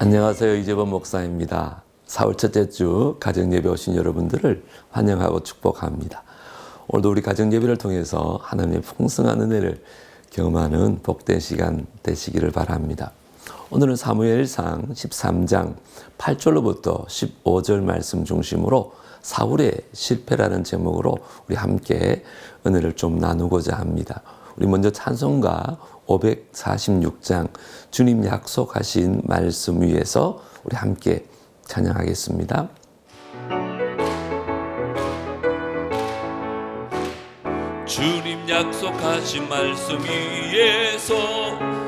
안녕하세요. 이재범 목사입니다. 4월 첫째 주 가정예배 오신 여러분들을 환영하고 축복합니다. 오늘도 우리 가정예배를 통해서 하나님의 풍성한 은혜를 경험하는 복된 시간 되시기를 바랍니다. 오늘은 사무엘상 13장 8절로부터 15절 말씀 중심으로 사울의 실패라는 제목으로 우리 함께 은혜를 좀 나누고자 합니다. 우리 먼저 찬송가 546장 주님 약속하신 말씀 위에서 우리 함께 찬양하겠습니다. 주님 약속하신 말씀 위에서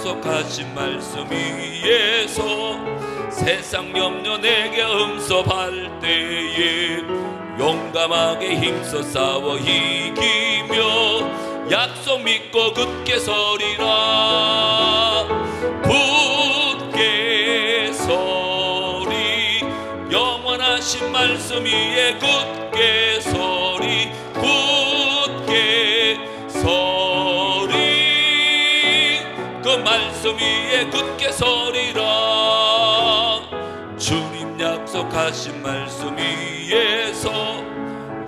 약속하신 말씀 위에서 세상 염려 내게 음섭할 때에 용감하게 힘써 싸워 이기며 약속 믿고 굳게 서리라. 굳게 서리. 영원하신 말씀 위에 굳게 말씀 위에 굳게 서리라. 주님 약속하신 말씀 위에서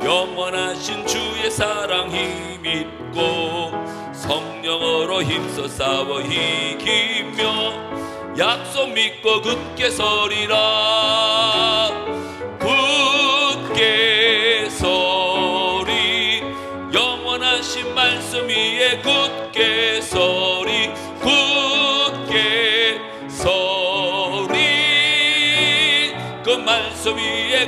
영원하신 주의 사랑 힘입고 성령으로 힘써 싸워 이기며 약속 믿고 굳게 서리라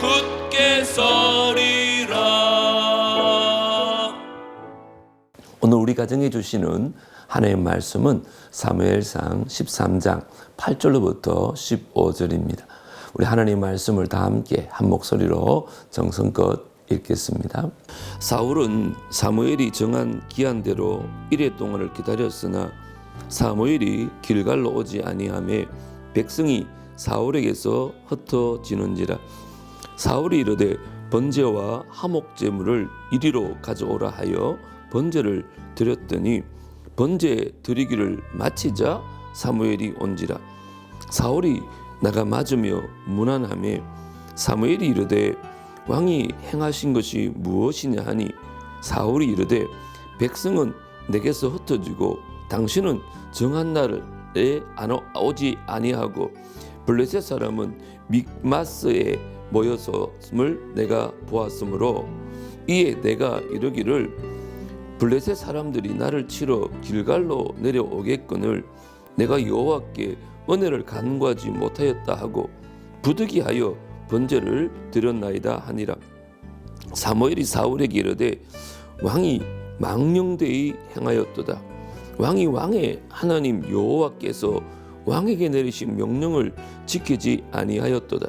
굳게 서리라 오늘 우리 가정에 주시는 하나님의 말씀은 사무엘상 13장 8절로부터 15절입니다. 우리 하나님의 말씀을 다 함께 한 목소리로 정성껏 읽겠습니다. 사울은 사무엘이 정한 기한대로 이래 동안을 기다렸으나 사무엘이 길갈로 오지 아니하매 백성이 사울에게서 흩어지는지라 사울이 이르되 번제와 화목 제물을 이리로 가져오라 하여 번제를 드렸더니 번제 드리기를 마치자 사무엘이 온지라. 사울이 나가 맞으며 무난함에 사무엘이 이르되 왕이 행하신 것이 무엇이냐 하니? 사울이 이르되 백성은 내게서 흩어지고 당신은 정한 날에 안 오- 오지 아니하고 블레셋 사람은 믹마스에 모였음을 내가 보았으므로 이에 내가 이르기를 블레셋 사람들이 나를 치러 길갈로 내려오겠거늘 내가 여호와께 은혜를 간구하지 못하였다 하고 부득이하여 번제를 드렸나이다 하니라. 사무엘이 사울에게 이르되 왕이 망령되이 행하였도다. 왕이 왕의 하나님 여호와께서 왕에게 내리신 명령을 지키지 아니하였도다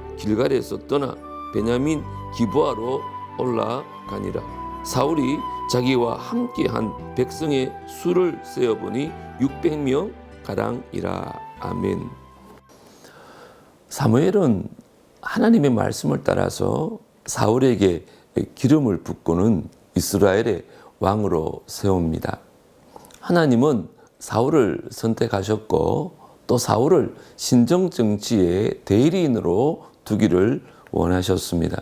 길갈에서 떠나 베냐민 기부하로 올라가니라 사울이 자기와 함께한 백성의 수를 세어보니 600명 가량이라 아멘. 사무엘은 하나님의 말씀을 따라서 사울에게 기름을 붓고는 이스라엘의 왕으로 세웁니다. 하나님은 사울을 선택하셨고 또 사울을 신정 정치의 대리인으로 두기를 원하셨습니다.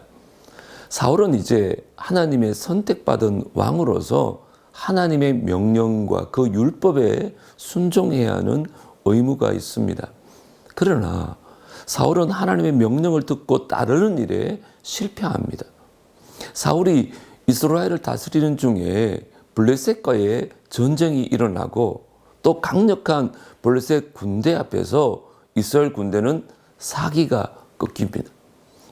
사울은 이제 하나님의 선택받은 왕으로서 하나님의 명령과 그 율법에 순종해야 하는 의무가 있습니다. 그러나 사울은 하나님의 명령을 듣고 따르는 일에 실패합니다. 사울이 이스라엘을 다스리는 중에 블레셋과의 전쟁이 일어나고 또 강력한 블레셋 군대 앞에서 이스라엘 군대는 사기가 꺾입니다.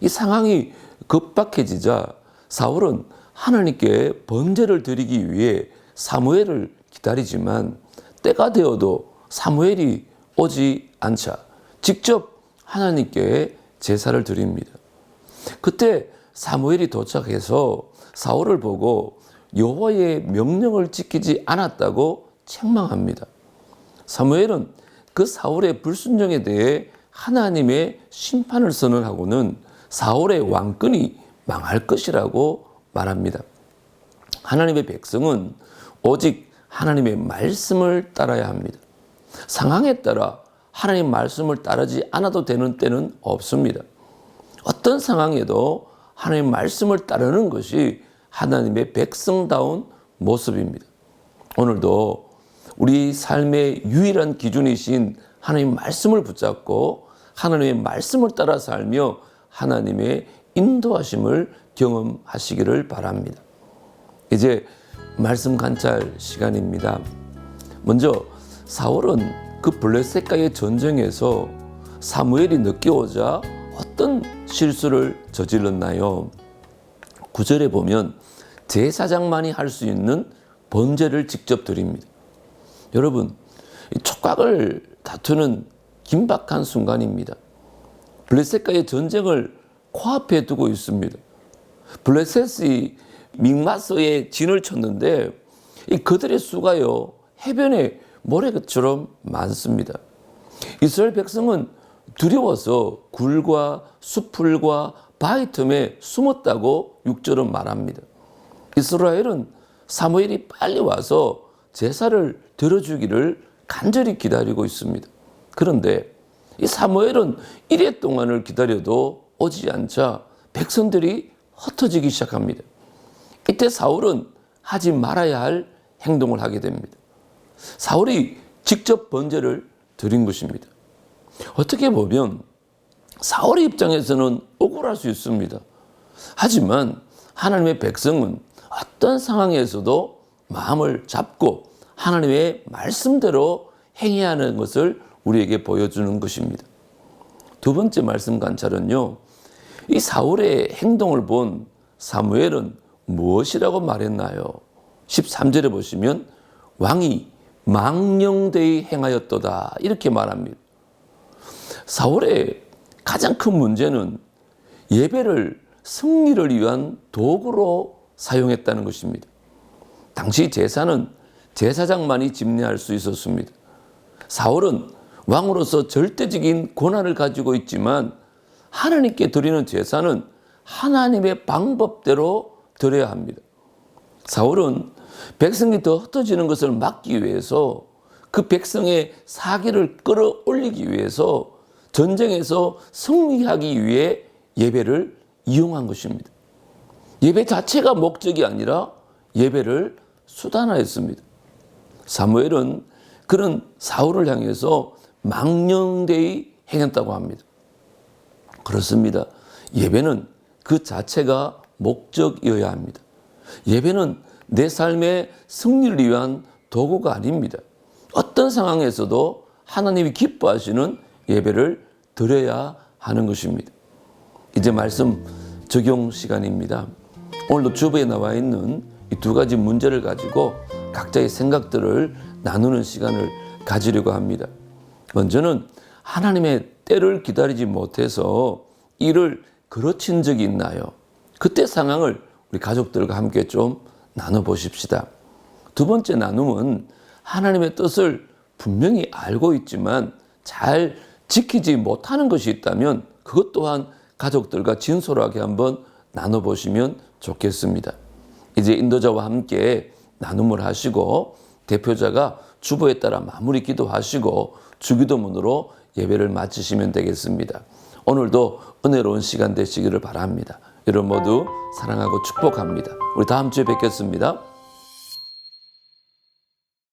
이 상황이 급박해지자 사울은 하나님께 번제를 드리기 위해 사무엘을 기다리지만 때가 되어도 사무엘이 오지 않자 직접 하나님께 제사를 드립니다. 그때 사무엘이 도착해서 사울을 보고 여호와의 명령을 지키지 않았다고 책망합니다. 사무엘은 그 사울의 불순종에 대해 하나님의 심판을 선언하고는 사울의 왕권이 망할 것이라고 말합니다. 하나님의 백성은 오직 하나님의 말씀을 따라야 합니다. 상황에 따라 하나님 말씀을 따르지 않아도 되는 때는 없습니다. 어떤 상황에도 하나님 말씀을 따르는 것이 하나님의 백성다운 모습입니다. 오늘도 우리 삶의 유일한 기준이신 하나님 말씀을 붙잡고 하나님의 말씀을 따라 살며 하나님의 인도하심을 경험하시기를 바랍니다. 이제 말씀 관찰 시간입니다. 먼저 사울은 그 블레셋과의 전쟁에서 사무엘이 늦게 오자 어떤 실수를 저질렀나요? 구절에 보면 제사장만이 할 수 있는 번제를 직접 드립니다. 여러분, 이 촉각을 다투는 긴박한 순간입니다. 블레셋과의 전쟁을 코앞에 두고 있습니다. 블레셋이 믹마스에 진을 쳤는데 이 그들의 수가요 해변에 모래처럼 많습니다. 이스라엘 백성은 두려워서 굴과 수풀과 바위 틈에 숨었다고 육절은 말합니다. 이스라엘은 사무엘이 빨리 와서 제사를 들어주기를 간절히 기다리고 있습니다. 그런데 이 사무엘은 이래 동안을 기다려도 오지 않자 백성들이 흩어지기 시작합니다. 이때 사울은 하지 말아야 할 행동을 하게 됩니다. 사울이 직접 번제를 드린 것입니다. 어떻게 보면 사울의 입장에서는 억울할 수 있습니다. 하지만 하나님의 백성은 어떤 상황에서도 마음을 잡고 하나님의 말씀대로 행해야 하는 것을 우리에게 보여주는 것입니다. 두 번째 말씀 관찰은요. 이 사울의 행동을 본 사무엘은 무엇이라고 말했나요? 13절에 보시면 왕이 망령되이 행하였도다 이렇게 말합니다. 사울의 가장 큰 문제는 예배를 승리를 위한 도구로 사용했다는 것입니다. 당시 제사는 제사장만이 집례할 수 있었습니다. 사울은 왕으로서 절대적인 권한을 가지고 있지만 하나님께 드리는 제사는 하나님의 방법대로 드려야 합니다. 사울은 백성이 더 흩어지는 것을 막기 위해서 그 백성의 사기를 끌어올리기 위해서 전쟁에서 승리하기 위해 예배를 이용한 것입니다. 예배 자체가 목적이 아니라 예배를 수단화했습니다. 사무엘은 그런 사울을 향해서 망령되이 행했다고 합니다. 그렇습니다. 예배는 그 자체가 목적이어야 합니다. 예배는 내 삶의 승리를 위한 도구가 아닙니다. 어떤 상황에서도 하나님이 기뻐하시는 예배를 드려야 하는 것입니다. 이제 말씀 적용 시간입니다. 오늘도 주부에 나와 있는 이 두 가지 문제를 가지고 각자의 생각들을 나누는 시간을 가지려고 합니다. 먼저는 하나님의 때를 기다리지 못해서 일을 그르친 적이 있나요? 그때 상황을 우리 가족들과 함께 좀 나눠보십시다. 두 번째 나눔은 하나님의 뜻을 분명히 알고 있지만 잘 지키지 못하는 것이 있다면 그것 또한 가족들과 진솔하게 한번 나눠보시면 좋겠습니다. 이제 인도자와 함께 나눔을 하시고 대표자가 주보에 따라 마무리 기도하시고 주기도문으로 예배를 마치시면 되겠습니다. 오늘도 은혜로운 시간 되시기를 바랍니다. 여러분 모두 사랑하고 축복합니다. 우리 다음 주에 뵙겠습니다.